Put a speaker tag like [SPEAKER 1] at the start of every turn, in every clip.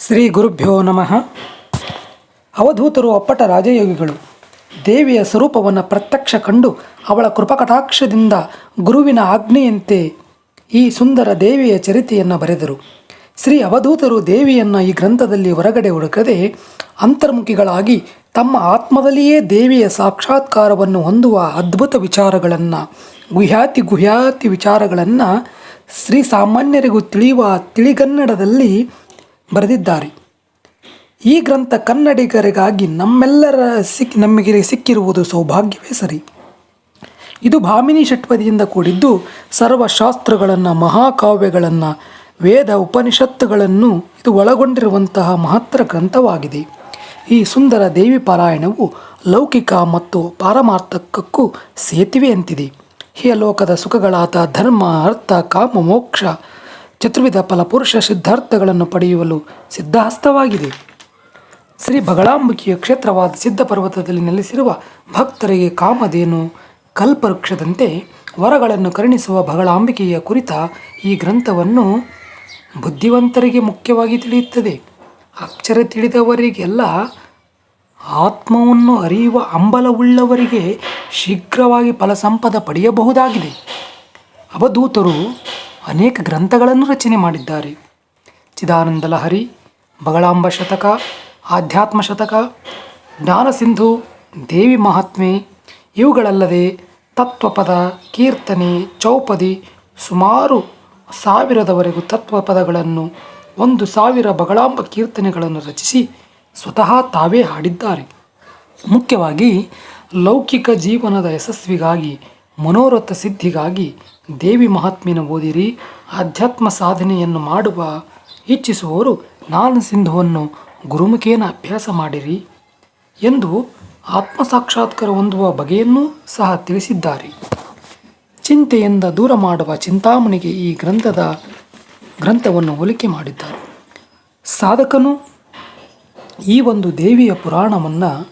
[SPEAKER 1] ಶ್ರೀ ಗುರುಭ್ಯೋ ನಮಃ. ಅವಧೂತರು ಅಪ್ಪಟ ರಾಜಯೋಗಿಗಳು, ದೇವಿಯ ಸ್ವರೂಪವನ್ನು ಪ್ರತ್ಯಕ್ಷ ಕಂಡು ಅವಳ ಕೃಪಕಟಾಕ್ಷದಿಂದ ಗುರುವಿನ ಆಜ್ಞೆಯಂತೆ ಈ ಸುಂದರ ದೇವಿಯ ಚರಿತೆಯನ್ನು ಬರೆದರು. ಶ್ರೀ ಅವಧೂತರು ದೇವಿಯನ್ನು ಈ ಗ್ರಂಥದಲ್ಲಿ ಹೊರಗಡೆ ಹುಡುಕದೆ ಅಂತರ್ಮುಖಿಗಳಾಗಿ ತಮ್ಮ ಆತ್ಮದಲ್ಲಿಯೇ ದೇವಿಯ ಸಾಕ್ಷಾತ್ಕಾರವನ್ನು ಹೊಂದುವ ಅದ್ಭುತ ವಿಚಾರಗಳನ್ನು, ಗುಹ್ಯಾತಿ ಗುಹ್ಯಾತಿ ವಿಚಾರಗಳನ್ನು ಶ್ರೀ ಸಾಮಾನ್ಯರಿಗೂ ತಿಳಿಯುವ ತಿಳಿಗನ್ನಡದಲ್ಲಿ ಬರೆದಿದ್ದಾರೆ. ಈ ಗ್ರಂಥ ಕನ್ನಡಿಗರಿಗಾಗಿ ನಮ್ಮೆಲ್ಲರ ಸಿಕ್ಕಿ ನಮಗೆ ಸಿಕ್ಕಿರುವುದು ಸೌಭಾಗ್ಯವೇ ಸರಿ. ಇದು ಭಾಮಿನಿ ಷಟ್ಪದಿಯಿಂದ ಕೂಡಿದ್ದು ಸರ್ವಶಾಸ್ತ್ರಗಳನ್ನು, ಮಹಾಕಾವ್ಯಗಳನ್ನು, ವೇದ ಉಪನಿಷತ್ತುಗಳನ್ನು ಇದು ಒಳಗೊಂಡಿರುವಂತಹ ಮಹತ್ತರ ಗ್ರಂಥವಾಗಿದೆ. ಈ ಸುಂದರ ದೇವಿ ಪಾರಾಯಣವು ಲೌಕಿಕ ಮತ್ತು ಪಾರಮಾರ್ಥಕಕ್ಕೂ ಸೇತುವೆಯಂತಿದೆ ಈ ಲೋಕದ ಸುಖಗಳಾದ ಧರ್ಮ, ಅರ್ಥ, ಕಾಮ, ಮೋಕ್ಷ ಚತುರ್ವಿಧ ಫಲಪುರುಷ ಸಿದ್ಧಾರ್ಥಗಳನ್ನು ಪಡೆಯುವಲು ಸಿದ್ಧಹಸ್ತವಾಗಿದೆ. ಶ್ರೀ ಬಗಳಾಂಬಿಕೆಯ ಕ್ಷೇತ್ರವಾದ ಸಿದ್ಧ ಪರ್ವತದಲ್ಲಿ ನೆಲೆಸಿರುವ ಭಕ್ತರಿಗೆ ಕಾಮಧೇನು ಕಲ್ಪವೃಕ್ಷದಂತೆ ವರಗಳನ್ನು ಕರುಣಿಸುವ ಬಗಳಾಂಬಿಕೆಯ ಕುರಿತ ಈ ಗ್ರಂಥವನ್ನು ಬುದ್ಧಿವಂತರಿಗೆ ಮುಖ್ಯವಾಗಿ ತಿಳಿಯುತ್ತದೆ. ಅಕ್ಷರ ತಿಳಿದವರಿಗೆಲ್ಲ ಆತ್ಮವನ್ನು ಅರಿಯುವ ಅಂಬಲವುಳ್ಳವರಿಗೆ ಶೀಘ್ರವಾಗಿ ಫಲಸಂಪದ ಪಡೆಯಬಹುದಾಗಿದೆ. ಅವಧೂತರು ಅನೇಕ ಗ್ರಂಥಗಳನ್ನು ರಚನೆ ಮಾಡಿದ್ದಾರೆ. ಚಿದಾನಂದ ಲಹರಿ ಬಗಳಾಂಬ ಶತಕ, ಆಧ್ಯಾತ್ಮ ಶತಕ, ಜ್ಞಾನಸಿಂಧು, ದೇವಿ ಮಹಾತ್ಮೆ, ಇವುಗಳಲ್ಲದೆ ತತ್ವಪದ, ಕೀರ್ತನೆ, ಚೌಪದಿ ಸುಮಾರು ಸಾವಿರದವರೆಗೂ ತತ್ವಪದಗಳನ್ನು, ಒಂದು ಸಾವಿರ ಬಗಳಾಂಬ ಕೀರ್ತನೆಗಳನ್ನು ರಚಿಸಿ ಸ್ವತಃ ತಾವೇ ಹಾಡಿದ್ದಾರೆ. ಮುಖ್ಯವಾಗಿ ಲೌಕಿಕ ಜೀವನದ ಯಶಸ್ವಿಗಾಗಿ ಮನೋರಥ ಸಿದ್ಧಿಗಾಗಿ ದೇವಿ ಮಹಾತ್ಮಿನ ಓದಿರಿ, ಆಧ್ಯಾತ್ಮ ಸಾಧನೆಯನ್ನು ಮಾಡುವ ಇಚ್ಛಿಸುವವರು ನಾನು ಸಿಂಧುವನ್ನು ಗುರುಮುಖೇನ ಅಭ್ಯಾಸ ಮಾಡಿರಿ ಎಂದು ಆತ್ಮ ಸಾಕ್ಷಾತ್ಕಾರ ಹೊಂದುವ ಬಗೆಯನ್ನೂ ಸಹ ತಿಳಿಸಿದ್ದಾರೆ. ಚಿಂತೆಯಿಂದ ದೂರ ಮಾಡುವ ಚಿಂತಾಮಣಿಗೆ ಈ ಗ್ರಂಥದ ಗ್ರಂಥವನ್ನು ಹೋಲಿಕೆ ಮಾಡಿದ್ದಾರೆ. ಸಾಧಕನು ಈ ಒಂದು ದೇವಿಯ ಪುರಾಣವನ್ನು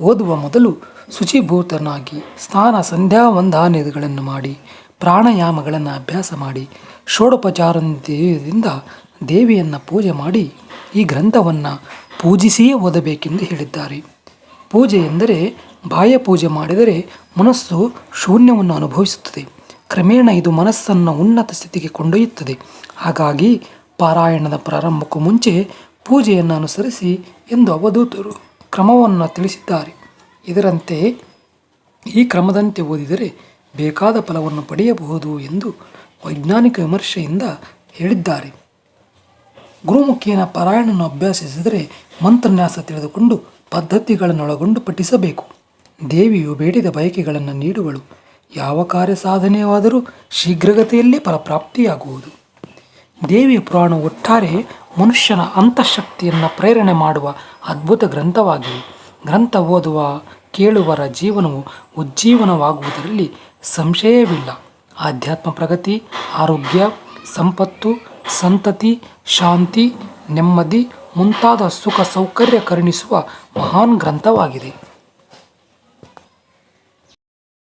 [SPEAKER 1] ಓದುವ ಮೊದಲು ಶುಚಿಭೂತನಾಗಿ ಸ್ನಾನ ಸಂಧ್ಯಾ ವಂದಾನಿಧಿಗಳನ್ನು ಮಾಡಿ, ಪ್ರಾಣಾಯಾಮಗಳನ್ನು ಅಭ್ಯಾಸ ಮಾಡಿ, ಷೋಡೋಪಚಾರದಿಂದ ದೇವಿಯನ್ನು ಪೂಜೆ ಮಾಡಿ ಈ ಗ್ರಂಥವನ್ನು ಪೂಜಿಸಿಯೇ ಓದಬೇಕೆಂದು ಹೇಳಿದ್ದಾರೆ. ಪೂಜೆ ಎಂದರೆ ಬಾಹ್ಯ ಪೂಜೆ ಮಾಡಿದರೆ ಮನಸ್ಸು ಶೂನ್ಯವನ್ನು ಅನುಭವಿಸುತ್ತದೆ. ಕ್ರಮೇಣ ಇದು ಮನಸ್ಸನ್ನು ಉನ್ನತ ಸ್ಥಿತಿಗೆ ಕೊಂಡೊಯ್ಯುತ್ತದೆ. ಹಾಗಾಗಿ ಪಾರಾಯಣದ ಪ್ರಾರಂಭಕ್ಕೂ ಮುಂಚೆ ಪೂಜೆಯನ್ನು ಅನುಸರಿಸಿ ಎಂದು ಅವಧೂತರು ಕ್ರಮವನ್ನು ತಿಳಿಸಿದ್ದಾರೆ. ಇದರಂತೆ ಈ ಕ್ರಮದಂತೆ ಓದಿದರೆ ಬೇಕಾದ ಫಲವನ್ನು ಪಡೆಯಬಹುದು ಎಂದು ವೈಜ್ಞಾನಿಕ ವಿಮರ್ಶೆಯಿಂದ ಹೇಳಿದ್ದಾರೆ. ಗುರುಮುಖಿಯನ ಪಾರಾಯಣವನ್ನು ಅಭ್ಯಾಸಿಸಿದರೆ ಮಂತ್ರನ್ಯಾಸ ತಿಳಿದುಕೊಂಡು ಪದ್ಧತಿಗಳನ್ನೊಳಗೊಂಡು ಪಠಿಸಬೇಕು. ದೇವಿಯು ಬೇಡಿದ ಬಯಕೆಗಳನ್ನು ನೀಡುವಳು. ಯಾವ ಕಾರ್ಯ ಸಾಧನೆಯಾದರೂ ಶೀಘ್ರಗತಿಯಲ್ಲೇ ಫಲಪ್ರಾಪ್ತಿಯಾಗುವುದು. ದೇವಿಯ ಪುರಾಣ ಒಟ್ಟಾರೆ ಮನುಷ್ಯನ ಅಂತಃಶಕ್ತಿಯನ್ನು ಪ್ರೇರಣೆ ಮಾಡುವ ಅದ್ಭುತ ಗ್ರಂಥವಾಗಿದೆ. ಗ್ರಂಥ ಓದುವ, ಕೇಳುವರ ಜೀವನವು ಉಜ್ಜೀವನವಾಗುವುದರಲ್ಲಿ ಸಂಶಯವಿಲ್ಲ. ಆಧ್ಯಾತ್ಮ ಪ್ರಗತಿ, ಆರೋಗ್ಯ, ಸಂಪತ್ತು, ಸಂತತಿ, ಶಾಂತಿ, ನೆಮ್ಮದಿ ಮುಂತಾದ ಸುಖ ಸೌಕರ್ಯ ಕರುಣಿಸುವ ಮಹಾನ್ ಗ್ರಂಥವಾಗಿದೆ.